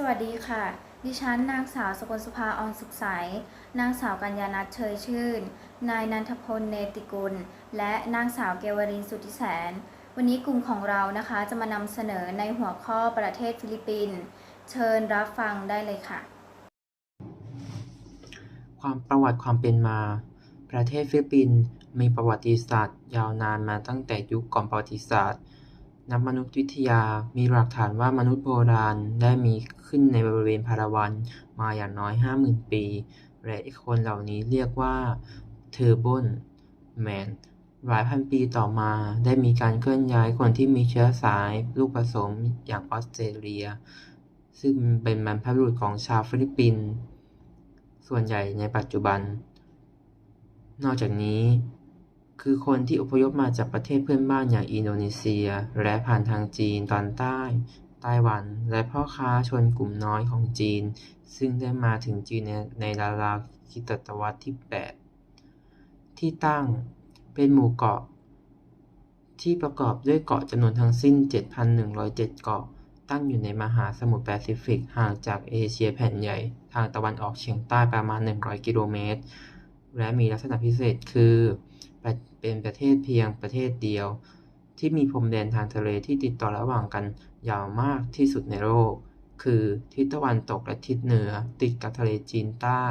สวัสดีค่ะ ดิฉันนางสาวสกลสุภาออนสุขใส นางสาวกัญญานัทเชยชื่น นายนันทพลเนติกุล และนางสาวเกวรินสุทธิแสน วันนี้กลุ่มของเรานะคะจะมานำเสนอในหัวข้อประเทศฟิลิปปินส์เชิญรับฟังได้เลยค่ะ ความประวัติความเป็นมา ประเทศฟิลิปปินส์มีประวัติศาสตร์ ยาวนานมาตั้งแต่ยุคก่อนประวัติศาสตร์ นักมนุษยวิทยามีหลักฐานว่ามนุษย์โบราณได้มีขึ้นในบริเวณพาราวันมาอย่างน้อย 50,000 ปี และคนเหล่านี้เรียกว่าเทอร์บอนแมนหลายพันปีต่อมาได้มีการเคลื่อนย้ายคนที่มีเชื้อสายลูกผสมอย่างออสเตรเลีย ซึ่งเป็นบรรพบุรุษของชาวฟิลิปปินส์ส่วนใหญ่ในปัจจุบัน นอกจากนี้ คือคนที่อพยพมาจากประเทศเพื่อนบ้านอย่างอินโดนีเซีย และผ่านทางจีนตอนใต้ ไต้หวัน และพ่อค้าชนกลุ่มน้อยของจีน ซึ่งได้มาถึงจีนในในราวๆคิตศตวรรษที่ 8 ที่ตั้งเป็นหมู่เกาะ ที่ประกอบด้วยเกาะจำนวนทั้งสิ้น 7,107 เกาะ ตั้งอยู่ในมหาสมุทรแปซิฟิกห่างจากเอเชียแผ่นใหญ่ ทางตะวันออกเฉียงใต้ประมาณ 100 กิโลเมตร และมีลักษณะพิเศษคือ เป็นประเทศเพียงประเทศเดียว ที่มีพรมแดนทางทะเลที่ติดต่อระหว่างกันยาวมากที่สุดในโลก คือทิศตะวันตกและทิศเหนือติดกับทะเลจีนใต้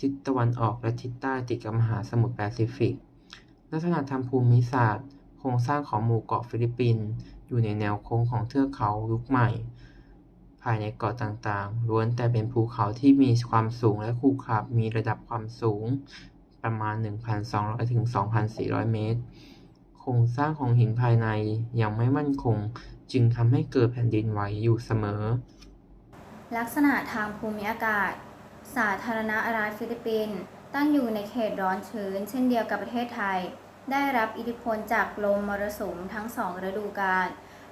ทิศตะวันออกและทิศใต้ติดกับมหาสมุทรแปซิฟิก ลักษณะทางภูมิศาสตร์ โครงสร้างของหมู่เกาะฟิลิปปินส์อยู่ในแนวโค้งของเทือกเขายุคใหม่ ภายในเกาะต่างๆล้วนแต่เป็นภูเขาที่มีความสูงและขรุขระมีระดับความสูง ประมาณ 1,200ถึง2,400 เมตร โครงสร้างของหินภายในยังไม่มั่นคง จึงทำให้เกิดแผ่นดินไหวอยู่เสมอ ลักษณะทางภูมิอากาศ สาธารณรัฐฟิลิปปินส์ตั้งอยู่ในเขตร้อนชื้น เช่นเดียวกับประเทศไทย ได้รับอิทธิพลจากลมมรสุมทั้งสองฤดูกาล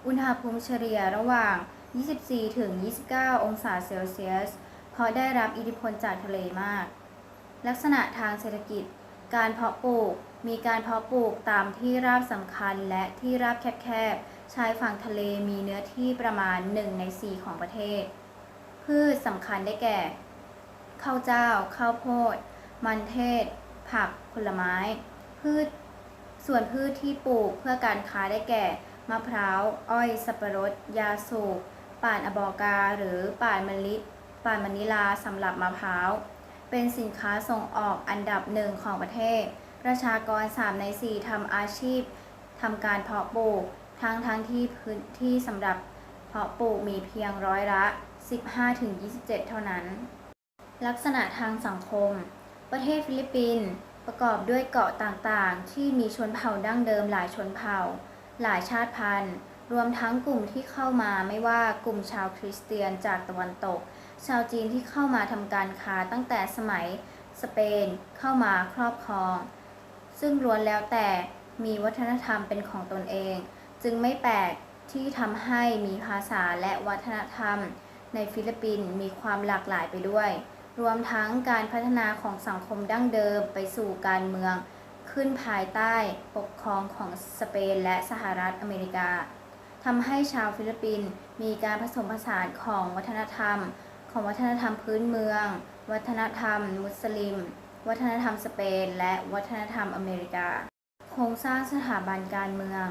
อุณหภูมิเฉลี่ยระหว่าง 24-29 องศาเซลเซียส เพราะได้รับอิทธิพลจากทะเลมาก ลักษณะทางเศรษฐกิจ การเพาะปลูก มีการเพาะปลูกตามที่ราบสำคัญและที่ราบแคบๆ ชายฝั่งทะเลมีเนื้อที่ประมาณ 1 ใน 4 ของประเทศ พืชสำคัญได้แก่ ข้าวเจ้า ข้าวโพด มันเทศ ผัก ผลไม้ พืช ส่วนพืชที่ปลูกเพื่อการค้าได้แก่ มะพร้าว อ้อย สับปะรด ยาสูบป่านอบอกา หรือป่านมะลิป่านมะนิลาสำหรับมะพร้าว เป็นสินค้าส่งออกอันดับหนึ่งของประเทศ ประชากร 3 ใน 4ทำอาชีพทำการเพาะปลูก ทั้งทั้งที่พื้นที่สำหรับเพาะปลูกมีเพียงร้อยละ 15-27 เท่านั้น ลักษณะทางสังคม ประเทศฟิลิปปินส์ประกอบด้วยเกาะต่างๆ ที่มีชนเผ่าดั้งเดิมหลายชนเผ่า หลายชาติพันธุ์ รวมทั้งกลุ่มที่เข้ามาไม่ว่ากลุ่มชาวคริสเตียนจากตะวันตก ชาวจีนที่เข้ามาทำการค้าตั้งแต่สมัยสเปนเข้ามาครอบครอง ซึ่งล้วนแล้วแต่มีวัฒนธรรมเป็นของตนเอง จึงไม่แปลกที่ทำให้มีภาษาและวัฒนธรรม ในฟิลิปปินส์มีความหลากหลายไปด้วย รวมทั้งการพัฒนาของสังคมดั้งเดิมไปสู่การเมือง ขึ้นภายใต้ปกครองของสเปนและสหรัฐอเมริกาทำให้ชาวฟิลิปปินส์มีการผสมผสานของวัฒนธรรม ของวัฒนธรรมพื้นเมือง วัฒนธรรม มุสลิม วัฒนธรรมสเปน และวัฒนธรรมอเมริกา โครงสร้างสถาบันการเมือง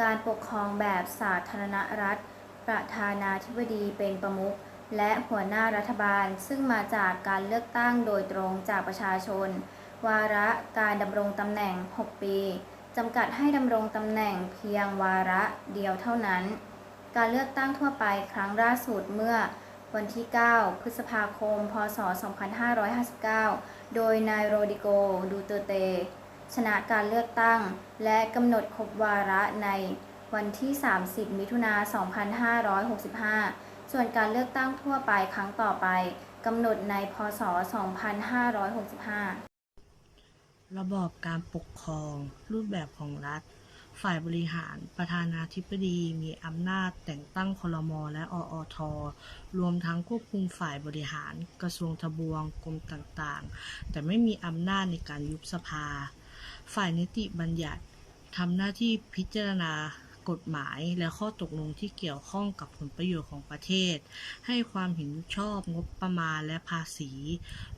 การปกครองแบบสาธารณรัฐ ประธานาธิบดีเป็นประมุขและหัวหน้ารัฐบาลซึ่งมาจากการเลือกตั้งโดยตรงจากประชาชน วาระการดำรงตำแหน่ง 6 ปีจำกัดให้ดำรงตำแหน่งเพียงวาระเดียวเท่านั้น การเลือกตั้งทั่วไปครั้งล่าสุดเมื่อ วันที่ 9 พฤษภาคม พศ 2559 โดยนายโรดิโก ดูเตเต ชนะการเลือกตั้ง และกำหนดครบวาระในวันที่ 30 มิถุนา 2565 ส่วนการเลือกตั้งทั่วไปครั้งต่อไปกำหนดในพศ 2565 ระบอบการปกครอง รูปแบบของรัฐ ฝ่ายบริหารประธานาธิบดีมีอำนาจแต่งตั้งคลมและออทรวมทั้งควบคุมฝ่ายบริหาร กระทรวงทบวงกรมต่างๆ แต่ไม่มีอำนาจในการยุบสภา ฝ่ายนิติบัญญัติทำหน้าที่พิจารณากฎหมายและข้อตกลงที่เกี่ยวข้องกับผลประโยชน์ของประเทศ ให้ความเห็นชอบงบประมาณและภาษี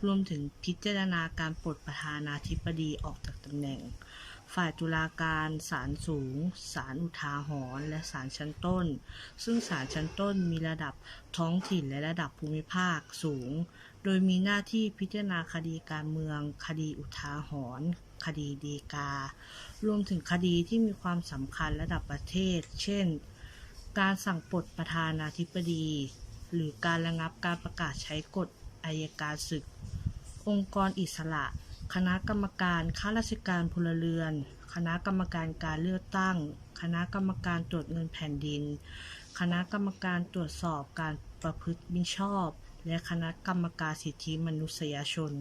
รวมถึงพิจารณาการปลดประธานาธิบดีออกจากตำแหน่ง ฝ่ายตุลาการศาลสูงศาลอุทาหรณ์และศาลชั้นต้น ซึ่งศาลชั้นต้นมีระดับท้องถิ่นและระดับภูมิภาคสูง โดยมีหน้าที่พิจารณาคดีการเมือง คดีอุทาหรณ์คดีฎีกา รวมถึงคดีที่มีความสำคัญระดับประเทศ เช่น การสั่งปลดประธานาธิบดี หรือการระงับการประกาศใช้กฎอายการศึก องค์กรอิสระ คณะกรรมการข้าราชการพลเรือน คณะกรรมการการเลือกตั้ง คณะกรรมการตรวจเงินแผ่นดิน คณะกรรมการตรวจสอบการประพฤติมิชอบ และคณะกรรมการสิทธิมนุษยชน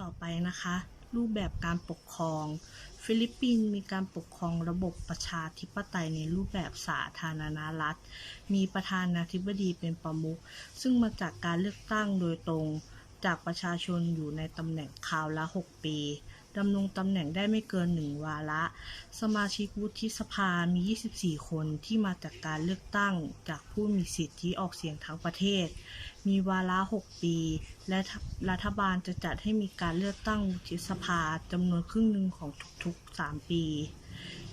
ต่อไปนะคะ รูปแบบการปกครอง ฟิลิปปินส์มีการปกครองระบบประชาธิปไตยในรูปแบบสาธารณรัฐ มีประธานาธิบดีเป็นประมุข ซึ่งมาจากการเลือกตั้งโดยตรง จากประชาชนอยู่ในตำแหน่งคราวละ 6 ปีดำรงตำแหน่งได้ไม่เกินหนึ่งวาระ สมาชิกวุฒิสภามี 24 คนที่มาจากการเลือกตั้งจากผู้มีสิทธิออกเสียงทั้งประเทศ มีวาระ 6 ปี และรัฐบาลจะจัดให้มีการเลือกตั้งวุฒิสภาจำนวนครึ่งหนึ่งของทุกๆ 3 ปี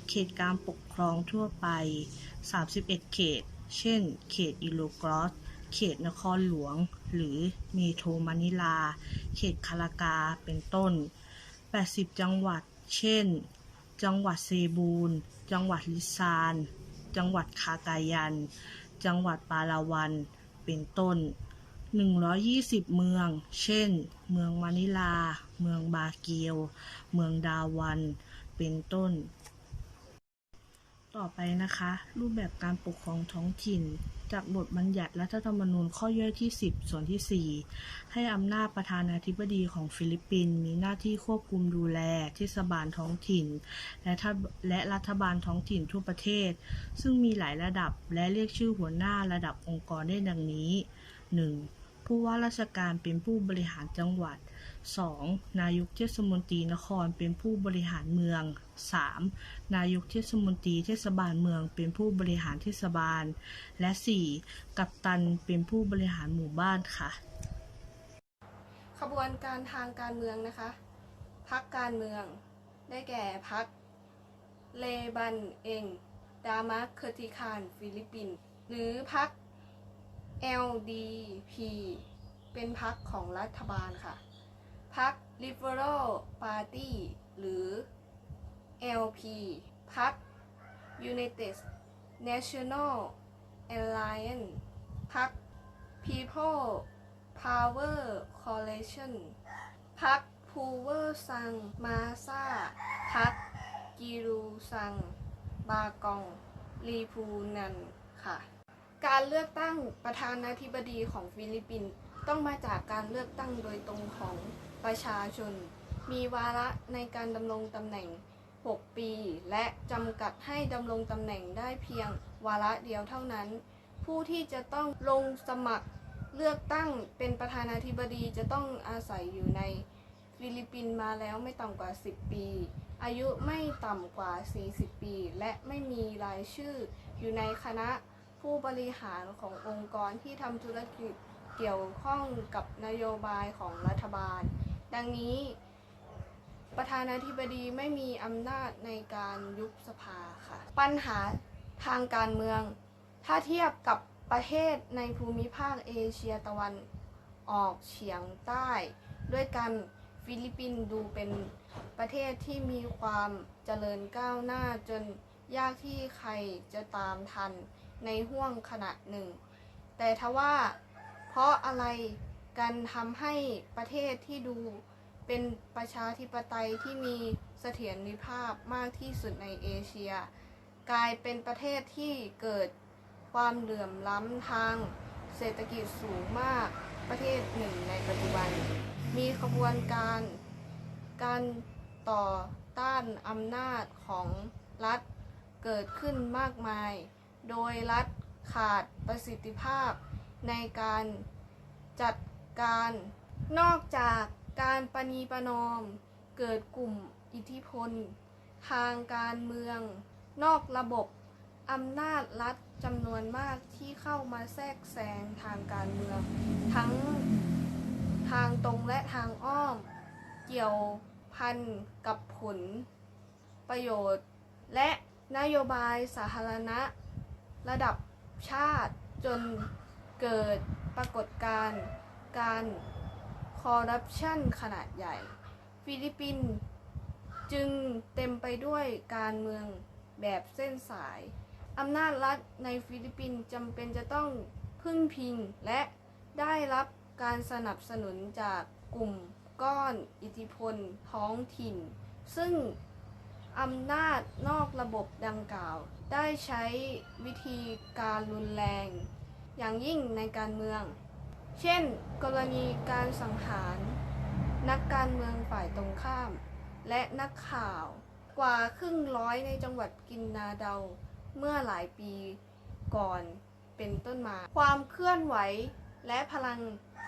เขตการปกครองทั่วไป 31 เขต เช่น เขตอิโลกรอส เขตนครหลวง หรือเมโทรมานิลา เขตคาลากาเป็นต้น 80 จังหวัด เช่น จังหวัดเซบูลจังหวัดลิซาน จังหวัดคากายัน จังหวัดปาลาวัน เป็นต้น 120 เมือง เช่น เมืองมะนิลา เมืองบาเกียว เมืองดาวัน เป็นต้น ต่อไปนะคะ รูปแบบการปกครองท้องถิ่นจากบทบัญญัติรัฐธรรมนูญข้อย่อยที่ 10 ส่วนที่ 4 ให้อำนาจประธานาธิบดีของฟิลิปปินส์มีหน้าที่ควบคุมดูแลเทศบาลท้องถิ่น และและรัฐบาลท้องถิ่นทั่วประเทศ ซึ่งมีหลายระดับและเรียกชื่อหัวหน้าระดับองค์กรได้ดังนี้ 1. ผู้ว่าราชการเป็นผู้บริหารจังหวัด 2. นายกเทศมนตรีนครเป็นผู้บริหารเมือง 3. นายกเทศมนตรีเทศบาลเมืองเป็นผู้บริหารเทศบาล และ 4. กัปตันเป็นผู้บริหารหมู่บ้านค่ะ ขบวนการทางการเมืองนะคะพักการเมือง ได้แก่พักเลบันเองดามาเคอร์ติคานฟิลิปปินส์หรือพัก LDP เป็นพักของรัฐบาลค่ะ พัก Liberal Party หรือ LP พัก United National Alliance พัก People Power Coalition พัก Power ซัง มาซาพัก กิรูซัง บากองลีพูนัน ค่ะ การเลือกตั้งประธานาธิบดีของฟิลิปปินส์ต้องมาจากการเลือกตั้งโดยตรงของประชาชน มีวาระในการดำรงตำแหน่ง 6 ปี และจำกัดให้ดำรงตำแหน่งได้เพียงวาระเดียวเท่านั้น ผู้ที่จะต้องลงสมัครเลือกตั้งเป็นประธานาธิบดีจะต้องอาศัยอยู่ในฟิลิปปินส์มาแล้วไม่ต่ำกว่า 10 ปี อายุไม่ต่ำกว่า 40 ปี และไม่มีรายชื่ออยู่ในคณะผู้บริหารขององค์กรที่ทำธุรกิจเกี่ยวข้องกับนโยบายของรัฐบาล ดังนี้ ประธานาธิบดีไม่มีอำนาจในการยุบสภาค่ะ ปัญหาทางการเมือง ถ้าเทียบกับประเทศในภูมิภาคเอเชียตะวันออกเฉียงใต้ ด้วยกันฟิลิปปินส์ดูเป็นประเทศที่มีความเจริญก้าวหน้าจนยากที่ใครจะตามทันในห่วงขณะหนึ่ง แต่ทว่าเพราะอะไรกันทำให้ประเทศที่ดู เป็นประชาธิปไตยที่มีเสถียรภาพมากที่สุดในเอเชีย กลายเป็นประเทศที่เกิดความเหลื่อมล้ำทางเศรษฐกิจสูงมากประเทศหนึ่งในปัจจุบัน มีขบวนการการต่อต้านอำนาจของรัฐเกิดขึ้นมากมาย โดยรัฐขาดประสิทธิภาพในการจัดการนอกจาก การปณีประนอม เกิดกลุ่มอิทธิพล ทางการเมือง นอกระบบอำนาจรัฐจำนวนมากที่เข้ามาแทรกแซงทางการเมือง ทั้งทางตรงและทางอ้อม เกี่ยวพันกับผล ประโยชน์ และนโยบายสาธารณะ ระดับชาติจนเกิดปรากฏการณ์การ คอร์รัปชันขนาดใหญ่ ฟิลิปปินส์จึงเต็มไปด้วยการเมืองแบบเส้นสาย อำนาจรัฐในฟิลิปปินส์จำเป็นจะต้องพึ่งพิงและได้รับการสนับสนุนจากกลุ่มก้อนอิทธิพลท้องถิ่น ซึ่งอำนาจนอกระบบดังกล่าว ได้ใช้วิธีการรุนแรง อย่างยิ่งในการเมือง เช่น กรณีการสังหาร นักการเมืองฝ่ายตรงข้าม และนักข่าวกว่าครึ่งร้อยในจังหวัดกินนาเดา เมื่อหลายปีก่อนเป็นต้นมา ความเคลื่อนไหวและพลัง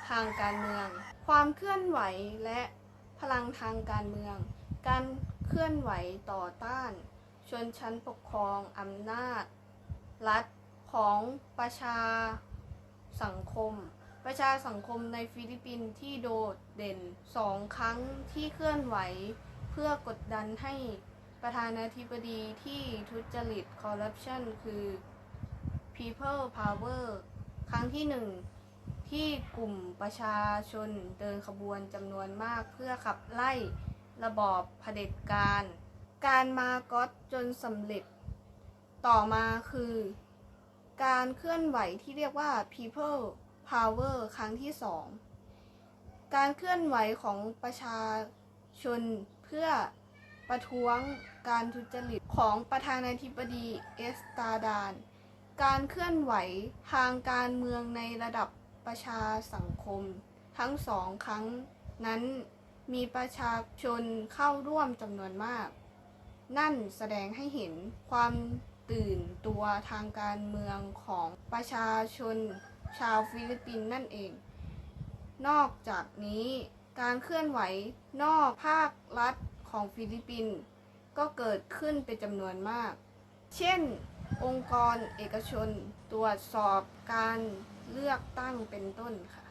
ทางการเมือง ความเคลื่อนไหวและพลังทางการเมือง การเคลื่อนไหวต่อต้าน ชนชั้นปกครองอำนาจ รัฐของประชาสังคม ประชาสังคมในฟิลิปปินส์ที่โดดเด่นสองครั้งที่เคลื่อนไหว เพื่อกดดันให้ประธานาธิบดีที่ทุจริตคอร์รัปชันคือ People Power ครั้งที่หนึ่งที่กลุ่มประชาชนเดินขบวนจำนวนมากเพื่อขับไล่ระบอบเผด็จการ การมาก็อตจนสำเร็จ ต่อมาคือ การเคลื่อนไหวที่เรียกว่า People Power ครั้งที่สองการเคลื่อนไหวของประชาชนเพื่อประท้วงการทุจริตของประธานาธิบดีเอสตาดาน การเคลื่อนไหวทางการเมืองในระดับประชาสังคม ทั้งสองครั้งนั้นมีประชาชนเข้าร่วมจำนวนมาก นั่นแสดงให้เห็นความตื่นตัวทางการเมืองของประชาชน ชาวฟิลิปปินส์นั่นเอง นอกจากนี้การเคลื่อนไหวนอกภาครัฐของฟิลิปปินส์ก็เกิดขึ้นเป็นจำนวนมาก เช่น องค์กรเอกชนตรวจสอบการเลือกตั้งเป็นต้นค่ะ